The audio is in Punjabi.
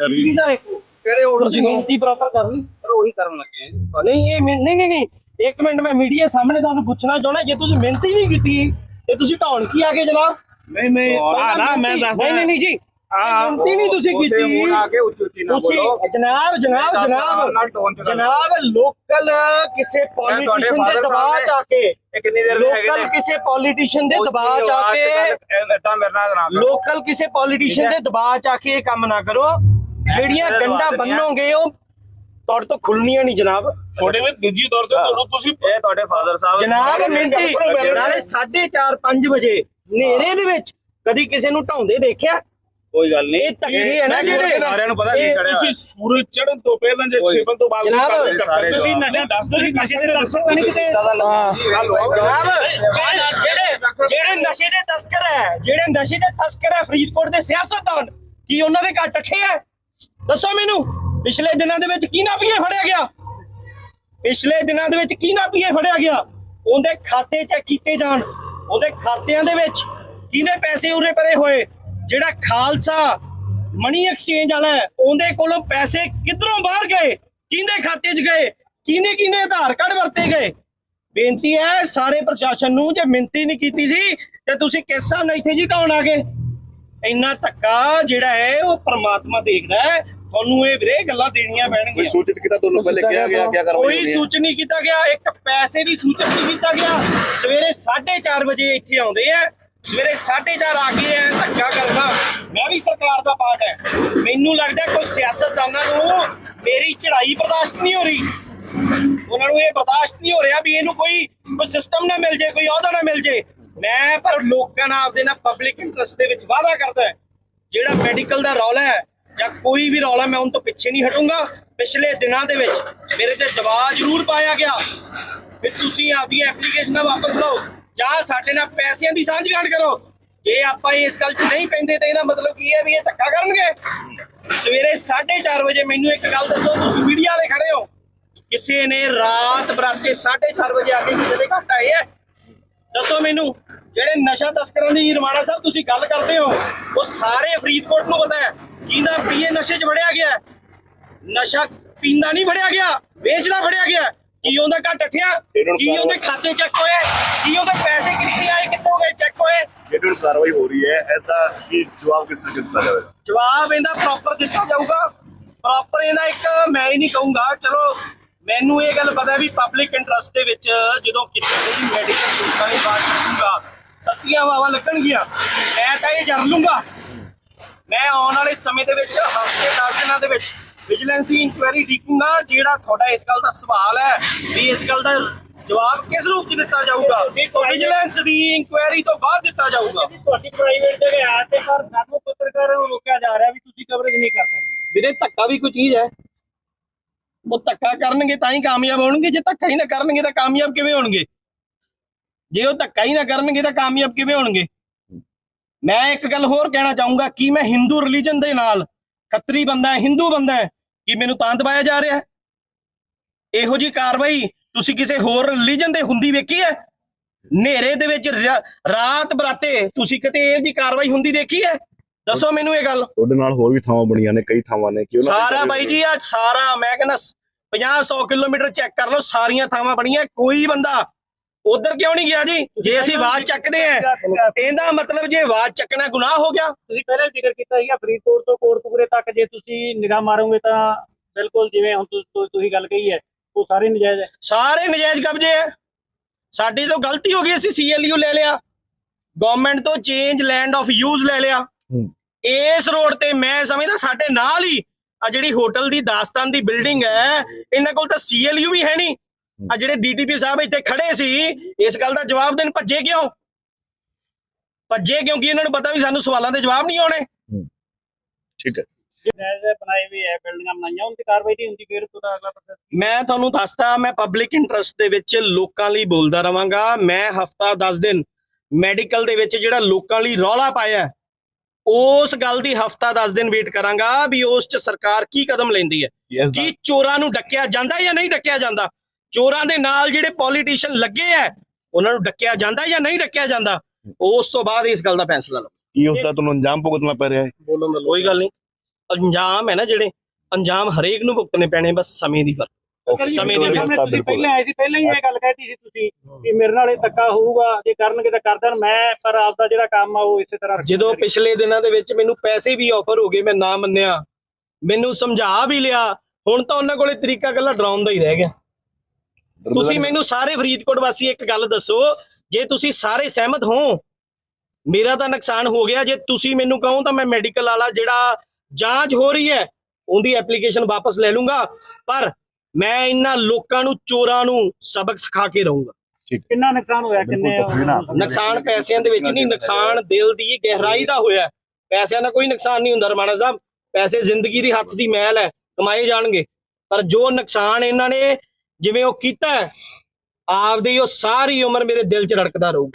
ਕਰੀ ਦਾ ਇੱਕ ਕਿਹੜੇ ਆਰਡਰ ਤੁਸੀਂ ਮਿਹਨਤੀ ਪ੍ਰੋਪਰ ਕਰ ਲਈ। ਪਰ ਉਹੀ ਕਰਨ ਲੱਗੇ ਆ ਜੀ। ਨਹੀਂ ਇਹ ਮਿਹ- ਨਹੀਂ ਨਹੀਂ ਨਹੀਂ। ਇੱਕ ਮਿੰਟ ਮੈਂ ਮੀਡੀਆ ਸਾਹਮਣੇ ਤੁਹਾਨੂੰ ਪੁੱਛਣਾ ਚਾਹੁੰਦਾ ਜੇ ਤੁਸੀਂ ਮਿਹਨਤੀ ਨਹੀਂ ਕੀਤੀ ਤੇ ਤੁਸੀਂ ਢਾਉਣ ਕੀ ਆ ਗਏ ਜਨਾਬ? ਨਹੀਂ ਨਹੀਂ ਆ ਨਾ ਮੈਂ ਦੱਸ ਨਹੀਂ ਨਹੀਂ ਨਹੀਂ ਜੀ। ਆ ਮਿਹਨਤੀ ਨਹੀਂ ਤੁਸੀਂ ਉਸੇ ਕੀਤੀ। ਮੂੰਹ ਲਾ ਕੇ ਉੱਚੀ ਉੱਚੀ ਨਾ ਤੁਸੀਂ ਬੋਲੋ। ਜਨਾਬ ਜਨਾਬ ਦਸ ਸਾਲ ਨਾਲ ਜਨਾਬ tone ਚ ਗੱਲ ਜਨਾਬ ਲੋਕਲ ਕਿਸੇ ਪੋਲੀਟੀਸ਼ੀਅਨ ਦੇ father ਦਬਾਅ ਸਾਹਿਬ ਚ ਆ ਕੇ ਇਹ ਕਿੰਨੀ ਦੇਰ ਦੇ ਹੈਗੇ ਲੋਕਲ ਨੇ? ਕਿਸੇ ਪੋਲੀਟੀਸ਼ੀਅਨ ਦੇ ਦਬਾਅ ਚ ਆ ਕੇ ਇਦਾਂ ਮੇਰੇ ਨਾਲ ਨਾ ਕਰੋ। ਲੋਕਲ ਕਿਸੇ ਪੋਲੀਟੀਸ਼ੀਅਨ ਦੇ ਦਬਾਅ ਚ ਆ ਕੇ ਇਹ ਕੰਮ ਨਾ ਕਰੋ। ਜਿਹੜੀਆਂ ਗੰਡਾ ਨਹੀਂ। ਬੰਨੋਗੇ ਉਹ ਤੁਹਾਡੇ ਤੋਂ ਖੁੱਲਣੀਆਂ ਨਹੀਂ ਜਨਾਬ। ਛੋਟੇ ਵਿੱਚ ਨਿੱਜੀ ਤੌਰ ਤੇ ਤੁਹਾਨੂੰ ਤੁਸੀਂ ਇਹ ਤੁਹਾਡੇ ਫਾਦਰ ਸਾਹਿਬ ਜਨਾਬ ਜਿਹੜੇ- ਨਾਲੇ 4:30 5 ਵਜੇ ਹਨੇਰੇ ਦੇ ਵਿੱਚ ਕਦੀ ਕਿਸੇ ਨੂੰ ਢਾਉਂਦੇ ਦੇਖਿਆ? ਕੋਈ ਗੱਲ ਨਹੀਂ। ਇਹ ਧੱਕੇ ਹੈ ਨਾ ਜਿਹੜੇ ਸਾਰਿਆਂ ਨੂੰ ਪਤਾ ਕੀ ਇਹ ਚੜਿਆ ਤੁਸੀਂ ਸੂਰਜ ਚੜਨ ਤੋਂ ਪਹਿਲਾਂ ਜੇ। ਛੇਪਨ ਤੋਂ ਬਾਅਦ ਨਹੀਂ ਕਰ ਸਕਦੇ। ਤੁਸੀਂ ਨਸ਼ਾ ਦੱਸ ਦੋ ਜੀ ਨਸ਼ੇ ਦੇ ਦੱਸੋ ਨਹੀਂ ਕਿਤੇ? ਜਨਾਬ ਜਿਹੜੇ ਜਿਹੜੇ ਨਸ਼ੇ ਦੇ ਤਸਕਰ ਹੈ ਜਿਹੜੇ ਨਸ਼ੇ ਦੇ ਤਸਕਰ ਹੈ ਫਰੀਦਕੋਟ ਦੇ ਸਿਆਸਤਦਾਨ ਕੀ ਉਹਨਾਂ ਦੇ ਘਰ ਟੱਠੇ ਹੈ? ਦੱਸੋ ਮੈਨੂੰ, ਪਿਛਲੇ ਦਿਨਾਂ ਦੇ ਵਿੱਚ ਕੀ ਪੀਏ ਫੜਿਆ ਗਿਆ? ਪਿਛਲੇ ਦਿਨਾਂ ਦੇ ਵਿੱਚ ਕੀ ਪੀਏ ਫੜਿਆ ਗਿਆ? ਉਹਦੇ ਖਾਤੇ ਚੈੱਕ ਕੀਤੇ ਜਾਣ। ਉਹਦੇ ਖਾਤਿਆਂ ਦੇ ਵਿੱਚ ਕਿਹਦੇ ਪੈਸੇ ਉਰੇ ਪਰੇ ਹੋਏ? ਜਿਹੜਾ ਖਾਲਸਾ ਮਨੀ ਐਕਸਚੇਂਜ ਵਾਲਾ ਉਹਦੇ ਕੋਲੋਂ ਪੈਸੇ ਕਿੱਧਰੋਂ ਬਾਹਰ ਗਏ? ਕਿਹਦੇ ਖਾਤੇ 'ਚ ਗਏ? ਕਿਹਨੇ ਕਿਹਨੇ ਆਧਾਰ ਕਾਰਡ ਵਰਤੇ ਗਏ? ਬੇਨਤੀ ਹੈ, ਸਾਰੇ ਪ੍ਰਸ਼ਾਸਨ ਨੂੰ ਜੇ ਮਿੰਤੀ ਨਹੀਂ ਕੀਤੀ ਸੀ, ਤੇ ਤੁਸੀਂ ਕਿਸ ਹਿਸਾਬ ਨਾਲ ਇੱਥੇ ਜੀ ਢਾਉਣ ਆ ਗਏ? ਇੰਨਾ ਧੱਕਾ ਜਿਹੜਾ ਹੈ ਉਹ ਪ੍ਰਮਾਤਮਾ ਦੇਖਦਾ ਹੈ। ਤੁਹਾਨੂੰ ਇਹ ਵੀਰੇ ਗੱਲਾਂ ਦੇਣੀਆਂ ਕੋਈ ਪੈਣਗੀਆਂ ਸੂਚਿਤ ਕੀਤਾ ਤੁਹਾਨੂੰ ਪਹਿਲੇ ਕਿਹਾ ਗਿਆ ਕੀ ਕਰਵਾਈ ਕੋਈ? ਸੂਚਨ ਨਹੀਂ ਕੀਤਾ ਗਿਆ ਇੱਕ ਪੈਸੇ ਦੀ ਸੂਚਨ ਨਹੀਂ ਕੀਤਾ ਗਿਆ। ਸਵੇਰੇ 4:30 ਵਜੇ ਇੱਥੇ ਆਉਂਦੇ ਆ। ਸਵੇਰੇ 4:30 ਆ ਕੇ ਐ ਧੱਕਾ ਕਰਨਾ ਮੈਂ ਵੀ ਸਰਕਾਰ ਦਾ ਪਾਰਟ ਹੈ। ਮੈਨੂੰ ਲੱਗਦਾ ਕੋਈ ਸਿਆਸਤਦਾਨਾਂ ਨੂੰ ਮੇਰੀ ਚੜ੍ਹਾਈ ਬਰਦਾਸ਼ਤ ਨਹੀਂ ਹੋ ਰਹੀ। ਉਹਨਾਂ ਨੂੰ ਇਹ ਬਰਦਾਸ਼ਤ ਨਹੀਂ ਹੋ ਰਿਹਾ ਵੀ ਇਹਨੂੰ ਕੋਈ ਕੋਈ ਸਿਸਟਮ ਨਾ ਮਿਲ ਜੇ ਕੋਈ ਅਹੁਦਾ ਨਾ ਮਿਲ ਜੇ। ਮੈਂ ਪਰ ਲੋਕਾਂ ਨਾਲ ਆਪਦੇ ਨਾਲ ਪਬਲਿਕ ਇੰਟਰਸਟ ਦੇ ਵਿੱਚ ਵਾਅਦਾ ਕਰਦਾ ਜਿਹੜਾ ਮੈਡੀਕਲ ਦਾ ਰੌਲਾ ਹੈ ਜਾਂ ਕੋਈ ਵੀ ਰੌਲਾ ਮੈਂ ਉਹਨਾਂ ਤੋਂ ਪਿੱਛੇ ਨਹੀਂ ਹਟੂੰਗਾ। ਪਿਛਲੇ ਦਿਨਾਂ ਦੇ ਵਿੱਚ ਮੇਰੇ ਤੇ ਦਬਾਅ ਜ਼ਰੂਰ ਪਾਇਆ ਗਿਆ। ਵੀ ਤੁਸੀਂ ਆਪਦੀ ਐਪਲੀਕੇਸ਼ਨਾਂ ਵਾਪਸ ਲਓ ਜਾਂ ਸਾਡੇ ਨਾਲ ਪੈਸਿਆਂ ਦੀ ਸਾਂਝ ਸਾਂਝਗਾਂਠ ਕਰੋ। ਜੇ ਆਪਾਂ ਇਸ ਗੱਲ 'ਚ ਨਹੀਂ ਪੈਂਦੇ ਤਾਂ ਇਹਦਾ ਮਤਲਬ ਕੀ ਹੈ ਵੀ ਇਹ ਧੱਕਾ ਕਰਨਗੇ? ਸਵੇਰੇ 4:30 ਵਜੇ ਮੈਨੂੰ ਇੱਕ ਗੱਲ ਦੱਸੋ, ਤੁਸੀਂ ਮੀਡੀਆ ਦੇ ਖੜੇ ਹੋ। ਕਿਸੇ ਨੇ ਰਾਤ ਬਰਾਤੇ 4:30 ਵਜੇ ਆ ਕੇ ਕਿਸੇ ਦੇ ਘਰ ਆਏ ਹੈ? ਦੱਸੋ ਮੈਨੂੰ ਜਿਹੜੇ ਨਸ਼ਾ ਤਸਕਰਾਂ ਦੀ ਰਮਾਣਾ ਸਾਹਿਬ ਤੁਸੀਂ ਗੱਲ ਕਰਦੇ ਹੋ ਉਹ ਸਾਰੇ ਫਰੀਦਕੋਟ ਨੂੰ ਪਤਾ ਹੈ। ਕਿਹਦਾ ਪੀਏ ਨਸ਼ੇ 'ਚ ਵੜਿਆ ਗਿਆ। ਨਸ਼ਾ ਪੀਂਦਾ ਨਹੀਂ ਫੜਿਆ ਗਿਆ ਵੇਚਦਾ ਫੜਿਆ ਗਿਆ। ਕੀ ਉਹਦਾ ਘਰ ਟੱਠਿਆ ਕੀ ਉਹਦੇ ਖਾਤੇ ਚੈੱਕ ਹੋਏ? ਕੀ ਉਹਦੇ ਪੈਸੇ ਕਿੱਥੇ ਆਏ ਕਿੱਥੋਂ ਗਏ ਚੈੱਕ ਹੋਏ? ਜਿਹੜੀ ਕਾਰਵਾਈ ਹੋ ਰਹੀ ਹੈ। ਐਸਾ ਕੀ ਜਵਾਬ ਕਿਸ ਤਰ੍ਹਾਂ ਦਿੱਤਾ ਜਾਵੇਗਾ ਜਵਾਬ ਇਹਦਾ ਪ੍ਰੋਪਰ ਦਿੱਤਾ ਜਾਊਗਾ। ਪ੍ਰੋਪਰ ਇਹਦਾ ਇੱਕ ਮੈਂ ਹੀ ਨਹੀਂ ਕਹੂੰਗਾ। ਚਲੋ ਮੈਨੂੰ ਇਹ ਗੱਲ ਪਤਾ ਹੈ ਵੀ ਪਬਲਿਕ ਇੰਟਰਸਟ ਦੇ ਵਿੱਚ ਜਦੋਂ ਕਿਸੇ ਦੀ ਮੈਡੀਕਲ ਸੁਵਿਧਾ ਦੀ ਬਾਤ ਕਰੂੰਗਾ ਤੱਤੀਆਂ ਵਾਵਾ ਲੱਗਣਗੀਆਂ ਮੈਂ ਤਾਂ ਇਹ ਜਰ ਲੂੰਗਾ। ਮੈਂ ਆਉਣ ਵਾਲੇ ਸਮੇਂ ਦੇ ਵਿੱਚ ਹਫ਼ਤੇ 10 ਦਿਨਾਂ ਦੇ ਵਿੱਚ ਵਿਜੀਲੈਂਸ ਦੀ ਇਨਕੁਆਇਰੀ ਦੇਖੂੰਗਾ ਜਿਹੜਾ ਤੁਹਾਡਾ ਇਸ ਗੱਲ ਦਾ ਸਵਾਲ ਹੈ ਵੀ ਇਸ ਗੱਲ ਦਾ ਜਵਾਬ ਕਿਸ ਰੂਪ 'ਚ ਦਿੱਤਾ ਜਾਊਗਾ? ਵਿਜੀਲੈਂਸ ਦੀ ਇਨਕੁਆਇਰੀ ਤੋਂ ਬਾਅਦ ਦਿੱਤਾ ਜਾਊਗਾ। ਤੁਹਾਡੀ ਪ੍ਰਾਈਵੇਟ ਜਗ੍ਹਾ ਆ ਤੇ ਪਰ ਸਾਨੂੰ ਪੱਤਰਕਾਰਾਂ ਨੂੰ ਰੋਕਿਆ ਜਾ ਰਿਹਾ ਵੀ ਤੁਸੀਂ ਕਵਰੇਜ ਨਹੀਂ ਕਰ ਸਕਦੇ। ਵੀਰੇ ਧੱਕਾ ਵੀ ਕੋਈ ਚੀਜ਼ ਹੈ। ਉਹ ਧੱਕਾ ਕਰਨਗੇ ਤਾਂ ਹੀ ਕਾਮਯਾਬ ਹੋਣਗੇ ਜੇ ਧੱਕਾ ਹੀ ਨਾ ਕਰਨਗੇ ਤਾਂ ਕਾਮਯਾਬ ਕਿਵੇਂ ਹੋਣਗੇ? ਜੇ ਉਹ ਧੱਕਾ ਹੀ ਨਾ ਕਰਨਗੇ ਤਾਂ ਕਾਮਯਾਬ ਕਿਵੇਂ ਹੋਣਗੇ? ਮੈਂ ਇੱਕ ਗੱਲ ਹੋਰ ਕਹਿਣਾ ਚਾਹੂੰਗਾ ਕਿ ਮੈਂ ਹਿੰਦੂ ਰਿਲੀਜਨ ਦੇ ਨਾਲ ਖੱਤਰੀ ਬੰਦਾ ਹੈ ਹਿੰਦੂ ਬੰਦਾ ਹੈ ਕਿ ਮੈਨੂੰ ਤਾਂ ਦਬਾਇਆ ਜਾ ਰਿਹਾ ਹੈ। ਇਹੋ ਜੀ ਕਾਰਵਾਈ ਤੁਸੀਂ ਕਿਸੇ ਹੋਰ ਰਿਲੀਜਨ ਦੇ ਹੁੰਦੀ ਵੇਖੀ ਹੈ? ਹਨੇਰੇ ਦੇ ਵਿੱਚ ਰਾਤ ਬਰਾਤੇ ਤੁਸੀਂ ਕਿਤੇ ਇਹੋ ਜੀ ਕਾਰਵਾਈ ਹੁੰਦੀ ਦੇਖੀ ਹੈ? ਦੱਸੋ ਮੈਨੂੰ ਇਹ ਗੱਲ। ਤੁਹਾਡੇ ਨਾਲ ਹੋਰ ਵੀ ਥਾਵਾਂ ਬਣੀਆਂ ਨੇ ਕਈ ਥਾਵਾਂ ਨੇ ਕਿ ਉਹਨਾਂ ਸਾਰਾ ਬਾਈ ਜੀ ਆ ਸਾਰਾ ਮੈਂ ਕਹਿੰਦਾ 50 100 ਕਿਲੋਮੀਟਰ ਚੈੱਕ ਕਰ ਲਓ ਸਾਰੀਆਂ ਥਾਵਾਂ ਬਣੀਆਂ ਕੋਈ ਬੰਦਾ ਉਧਰ ਕਿਉਂ ਨਹੀਂ ਗਿਆ ਜੀ? ਜੇ ਅਸੀਂ ਆਵਾਜ਼ ਚੱਕਦੇ ਆ ਇਹਦਾ ਮਤਲਬ ਜੇ ਆਵਾਜ਼ ਚੱਕਣਾ ਗੁਨਾਹ ਹੋ ਗਿਆ। ਤੁਸੀਂ ਪਹਿਲਾਂ ਜ਼ਿਕਰ ਕੀਤਾ ਸੀਗਾ ਫਰੀਦਕੋਟ ਤੋਂ ਕੋਟਕਪੂਰੇ ਤੱਕ ਜੇ ਤੁਸੀਂ ਨਿਗਾਹ ਮਾਰੋਗੇ ਤਾਂ ਬਿਲਕੁਲ ਜਿਵੇਂ ਹੁਣ ਤੁਸੀਂ ਗੱਲ ਕਹੀ ਹੈ ਉਹ ਸਾਰੇ ਨਜਾਇਜ਼ ਹੈ। ਸਾਰੇ ਨਜਾਇਜ਼ ਕਬਜ਼ੇ ਆ ਸਾਡੀ ਤੋਂ ਗਲਤੀ ਹੋ ਗਈ ਅਸੀਂ ਸੀਐਲਯੂ ਲੈ ਲਿਆ। ਗਵਰਨਮੈਂਟ ਤੋਂ ਚੇਂਜ ਲੈਂਡ ਆਫ ਯੂਜ਼ ਲੈ ਲਿਆ। ਇਸ ਰੋਡ ਤੇ ਮੈਂ ਸਮਝਦਾ ਸਾਡੇ ਨਾਲ ਹੀ ਆ ਜਿਹੜੀ ਹੋਟਲ ਦੀ ਦਾਸਤਾਨ ਦੀ ਬਿਲਡਿੰਗ ਹੈ ਇਹਨਾਂ ਕੋਲ ਤਾਂ ਸੀਐਲਯੂ ਵੀ ਹੈ ਨਹੀਂ। ਆ ਜਿਹੜੇ ਡੀਟੀਪੀ ਸਾਹਿਬ ਇੱਥੇ ਖੜੇ ਸੀ ਇਸ ਗੱਲ ਦਾ ਜਵਾਬ ਦੇਣ ਭੱਜੇ ਕਿਉਂ? ਭੱਜੇ ਕਿਉਂਕਿ ਇਹਨਾਂ ਨੂੰ ਪਤਾ ਵੀ ਸਾਨੂੰ ਸਵਾਲਾਂ ਦੇ ਜਵਾਬ ਨਹੀਂ ਆਉਣੇ? ਠੀਕ ਹੈ। ਜੇ ਨਜਾਇਜ਼ ਬਣਾਏ ਹੋਏ ਹੈ ਬਿਲਡਿੰਗਾਂ ਬਣਾਈਆਂ ਉਹਨਾਂ ਦੀ ਕਾਰਵਾਈ ਨਹੀਂ ਹੁੰਦੀ ਫਿਰ ਉਹਦਾ ਅਗਲਾ ਪ੍ਰੋਸੈਸ ਮੈਂ ਤੁਹਾਨੂੰ ਦੱਸਦਾ ਮੈਂ ਪਬਲਿਕ ਇੰਟਰਸਟ ਦੇ ਵਿੱਚ ਲੋਕਾਂ ਲਈ ਬੋਲਦਾ ਰਵਾਂਗਾ। ਮੈਂ ਹਫਤਾ 10 ਦਿਨ ਮੈਡੀਕਲ ਦੇ ਵਿੱਚ ਜਿਹੜਾ ਲੋਕਾਂ ਲਈ ਰੌਲਾ ਪਾਇਆ ਉਸ ਗੱਲ ਦੀ ਹਫਤਾ 10 ਦਿਨ ਵੇਟ ਕਰਾਂਗਾ ਵੀ ਉਸ 'ਚ ਸਰਕਾਰ ਕੀ ਕਦਮ ਲੈਂਦੀ ਹੈ। ਕੀ ਚੋਰਾਂ ਨੂੰ ਡੱਕਿਆ ਜਾਂਦਾ ਜਾਂ ਨਹੀਂ ਡੱਕਿਆ ਜਾਂਦਾ? ਚੋਰਾਂ ਦੇ ਨਾਲ ਜਿਹੜੇ ਪੋਲੀਟੀਸ਼ੀਅਨ ਲੱਗੇ ਆ ਉਹਨਾਂ ਨੂੰ ਡੱਕਿਆ ਜਾਂਦਾ ਜਾਂ ਨਹੀਂ ਡੱਕਿਆ ਜਾਂਦਾ? ਉਸ ਤੋਂ ਬਾਅਦ ਇਸ ਗੱਲ ਦਾ ਫੈਸਲਾ ਲਓ। ਕੀ ਉਸ ਦਾ ਤੁਹਾਨੂੰ ਅੰਜਾਮ ਭੁਗਤਣਾ ਪੈ ਰਿਹਾ ਹੈ? ਬੋਲਣ ਦਾ ਕੋਈ ਗੱਲ ਨਹੀਂ। ਅੰਜਾਮ ਹੈ ਨਾ ਜਿਹੜੇ। ਅੰਜਾਮ ਹਰੇਕ ਨੂੰ ਭੁਗਤਣੇ ਪੈਣੇ ਬਸ ਸਮੇਂ ਦੀ ਫ਼ਰਕ। ਸਮੇਂ ਦੀ ਸਾਹਮਣੇ ਤੁਸੀਂ ਪਹਿਲਾਂ ਆਏ ਸੀ ਪਹਿਲਾਂ ਹੀ ਇਹ ਗੱਲ ਕਹਿਤੀ ਸੀ ਤੁਸੀਂ ਕਿ ਮੇਰੇ ਨਾਲ ਇਹ ਧੱਕਾ ਹੋਊਗਾ ਜੇ ਕਰਨਗੇ ਤਾਂ ਕਰ ਦੇਣ। ਮੈਂ ਪਰ ਆਪਦਾ ਜਿਹੜਾ ਕੰਮ ਆ ਉਹ ਇਸੇ ਤਰ੍ਹਾਂ ਜਦੋਂ ਪਿਛਲੇ ਦਿਨਾਂ ਦੇ ਵਿੱਚ ਮੈਨੂੰ ਪੈਸੇ ਵੀ ਆਫਰ ਹੋ ਗਏ ਮੈਂ ਨਾ ਮੰਨਿਆ। ਮੈਨੂੰ ਸਮਝਾ ਵੀ ਲਿਆ। ਹੁਣ ਤਾਂ ਉਹਨਾਂ ਕੋਲੇ ਤਰੀਕਾ ਕੱਲਾ ਡਰਾਉਣ ਦਾ ਹੀ ਰਹਿ ਗਿਆ। ਤੁਸੀਂ ਮੈਨੂੰ ਸਾਰੇ ਫਰੀਦਕੋਟ ਵਾਸੀ ਇੱਕ ਗੱਲ ਦੱਸੋ ਜੇ ਤੁਸੀਂ ਸਾਰੇ ਸਹਿਮਤ ਹੋ ਮੇਰਾ ਤਾਂ ਨੁਕਸਾਨ ਹੋ ਗਿਆ। ਜੇ ਤੁਸੀਂ ਮੈਨੂੰ ਕਹੋ ਤਾਂ ਮੈਂ ਮੈਡੀਕਲ ਵਾਲਾ ਜਿਹੜਾ ਜਾਂਚ ਹੋ ਰਹੀ ਹੈ ਉਹਦੀ ਐਪਲੀਕੇਸ਼ਨ ਵਾਪਸ ਲੈ ਲੂੰਗਾ। ਪਰ ਮੈਂ ਇਹਨਾਂ ਲੋਕਾਂ ਨੂੰ ਚੋਰਾਂ ਨੂੰ ਸਬਕ ਸਿਖਾ ਕੇ ਰਹੂੰਗਾ। ਕਿੰਨਾ ਨੁਕਸਾਨ ਹੋਇਆ ਕਿੰਨੇ ਨੁਕਸਾਨ ਪੈਸਿਆਂ ਦੇ ਵਿੱਚ ਨਹੀਂ ਨੁਕਸਾਨ ਦਿਲ ਦੀ ਗਹਿਰਾਈ ਦਾ ਹੋਇਆ। ਪੈਸਿਆਂ ਦਾ ਕੋਈ ਨੁਕਸਾਨ ਨਹੀਂ ਹੁੰਦਾ ਰਮਾਣਾ ਸਾਹਿਬ। ਪੈਸੇ ਜ਼ਿੰਦਗੀ ਦੀ ਹੱਥ ਦੀ ਮੈਲ ਹੈ ਕਮਾਏ ਜਾਣਗੇ। ਪਰ ਜੋ ਨੁਕਸਾਨ ਇਹਨਾਂ ਨੇ ਜਿਵੇਂ ਉਹ ਕੀਤਾ ਆਪਦੀ ਉਹ ਸਾਰੀ ਉਮਰ ਮੇਰੇ ਦਿਲ 'ਚ ਰੜਕਦਾ ਰਹੂ